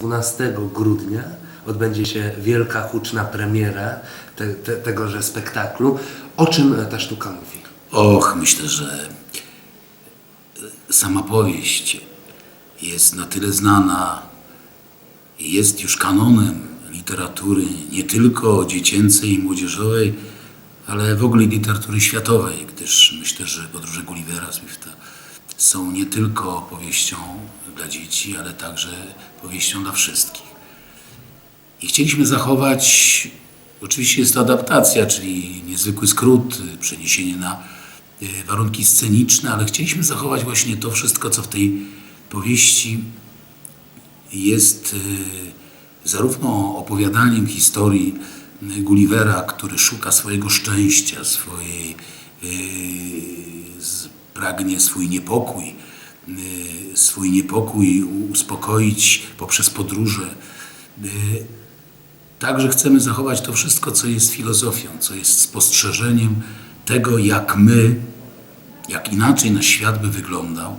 12 grudnia odbędzie się wielka, huczna premiera te, te, tegoże spektaklu. O czym ta sztuka mówi? Och, myślę, że sama powieść jest na tyle znana, jest już kanonem literatury nie tylko dziecięcej i młodzieżowej, ale w ogóle literatury światowej, gdyż myślę, że podróże Gullivera Swifta są nie tylko powieścią dla dzieci, ale także powieścią dla wszystkich. I chcieliśmy zachować, oczywiście jest to adaptacja, czyli niezwykły skrót, przeniesienie na y, warunki sceniczne, ale chcieliśmy zachować właśnie to wszystko, co w tej powieści jest y, zarówno opowiadaniem historii y, Gullivera, który szuka swojego szczęścia, swojej, pragnie swój niepokój, y, swój niepokój uspokoić poprzez podróże. Y, Także chcemy zachować to wszystko, co jest filozofią, co jest spostrzeżeniem tego, jak my, jak inaczej nasz świat by wyglądał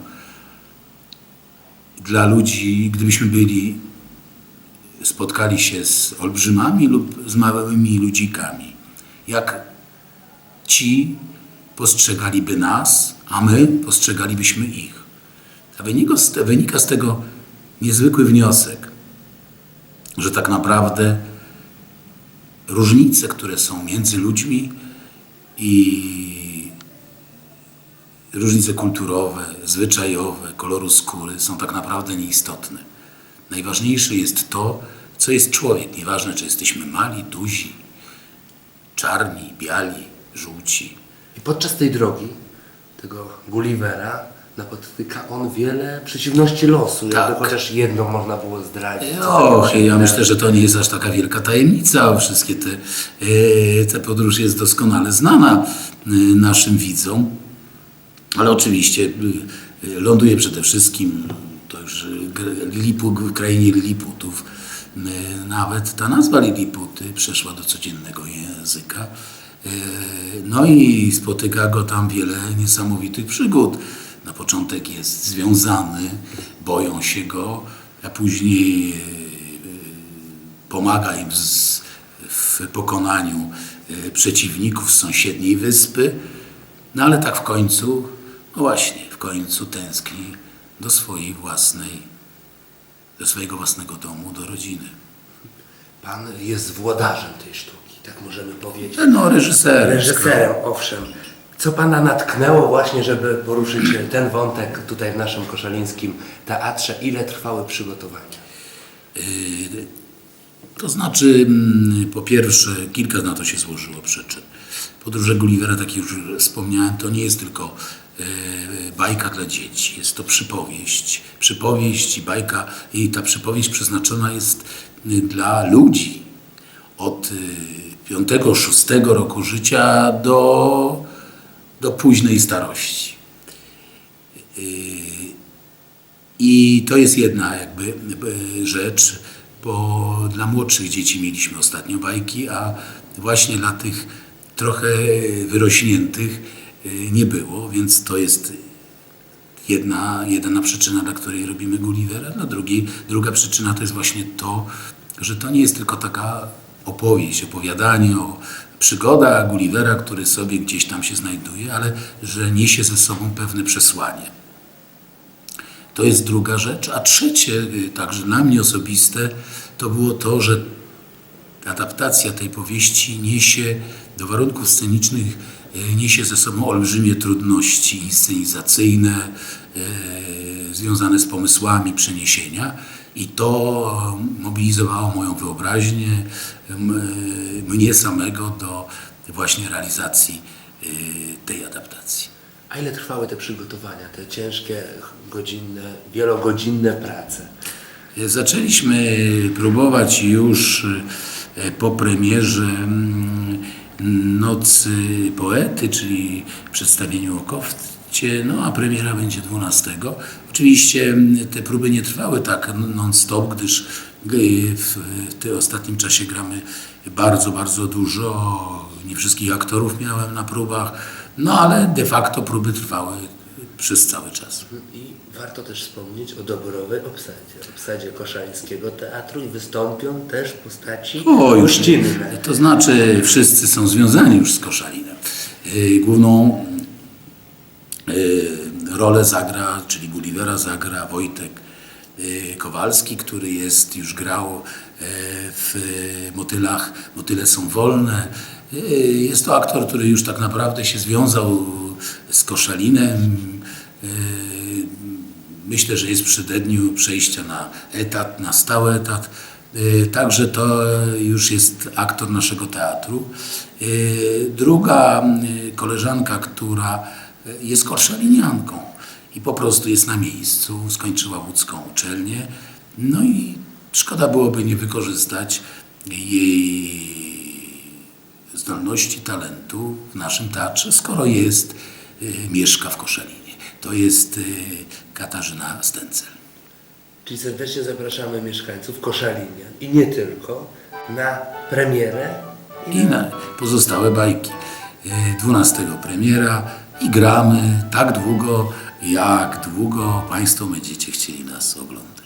dla ludzi, gdybyśmy byli, spotkali się z olbrzymami lub z małymi ludzikami. Jak ci postrzegaliby nas, a my postrzegalibyśmy ich. A wynika z, tego niezwykły wniosek, że tak naprawdę różnice, które są między ludźmi i różnice kulturowe, zwyczajowe, koloru skóry są tak naprawdę nieistotne. Najważniejsze jest to, co jest człowiek. Nieważne, czy jesteśmy mali, duzi, czarni, biali, żółci. I podczas tej drogi, tego Gullivera, napotyka on wiele przeciwności losu, Tak. jakby chociaż jedną można było zdradzić. Och, ja myślę, że to nie jest aż taka wielka tajemnica. Wszystkie te, e, te podróż jest doskonale znana e, naszym widzom. Ale oczywiście e, ląduje przede wszystkim to już Liliput, w krainie Liliputów. Nawet ta nazwa Liliputy przeszła do codziennego języka. E, No i spotyka go tam wiele niesamowitych przygód. Na początek jest związany, boją się go, a później e, pomaga im w pokonaniu e, przeciwników z sąsiedniej wyspy. No ale tak w końcu, no właśnie, w końcu tęskni do swojej własnej, do swojego własnego domu, do rodziny. Pan jest włodarzem tej sztuki, tak możemy powiedzieć. No, reżyserem. Reżyserem, owszem. Co Pana natknęło właśnie, żeby poruszyć ten wątek tutaj w naszym koszalińskim teatrze? Ile trwały przygotowania? To znaczy, mm, po pierwsze, kilka na to się złożyło przyczyn. Podróże Gullivera, tak jak już wspomniałem, to nie jest tylko e, bajka dla dzieci, jest to przypowieść. Przypowieść i bajka, i ta przypowieść przeznaczona jest y, dla ludzi od 5-6 roku życia do, do późnej starości. I to jest jedna jakby e, rzecz, bo dla młodszych dzieci mieliśmy ostatnio bajki, a właśnie dla tych trochę wyrośniętych e, nie było, więc to jest jedna, jedna przyczyna, dla której robimy Gullivera. Dla drugiej, druga przyczyna to jest właśnie to, że to nie jest tylko taka opowieść, opowiadanie o przygodach Gullivera, który sobie gdzieś tam się znajduje, ale że niesie ze sobą pewne przesłanie. To jest druga rzecz. A trzecie, y, także dla mnie osobiste, to było to, że adaptacja tej powieści niesie do warunków scenicznych y, niesie ze sobą olbrzymie trudności inscenizacyjne y, związane z pomysłami przeniesienia i to mobilizowało moją wyobraźnię, mnie samego do właśnie realizacji y, tej adaptacji. A ile trwały te przygotowania, te ciężkie, godzinne, wielogodzinne prace? Zaczęliśmy próbować już e, po premierze mm, Nocy Poety, czyli przedstawieniu o Kofcie, no a premiera będzie 12. Oczywiście mm, te próby nie trwały tak non-stop, gdyż y, w tym ostatnim czasie gramy bardzo, bardzo dużo. Nie wszystkich aktorów miałem na próbach, no ale de facto próby trwały przez cały czas. I warto też wspomnieć o doborowej obsadzie, obsadzie koszalińskiego teatru i wystąpią też postaci O, gościnne. To znaczy, wszyscy są związani już z Koszalinem. Yy, Główną rolę zagra, czyli Gullivera zagra Wojtek yy, Kowalski, który jest, już grał yy, w Motylach, Motyle są wolne. Jest to aktor, który już tak naprawdę się związał z Koszalinem. Myślę, że jest w przededniu przejścia na etat, na stały etat. Y, Także to już jest aktor naszego teatru. Y, Druga y, koleżanka, która y, jest korszalinianką i po prostu jest na miejscu, skończyła łódzką uczelnię. No i szkoda byłoby nie wykorzystać jej zdolności, talentu w naszym teatrze, skoro jest, y, mieszka w Koszalinie. To jest y, Katarzyna Stencel. Czyli serdecznie zapraszamy mieszkańców Koszalinia i nie tylko na premierę I na pozostałe bajki. Y, 12 premiera i gramy tak długo, jak długo Państwo będziecie chcieli nas oglądać.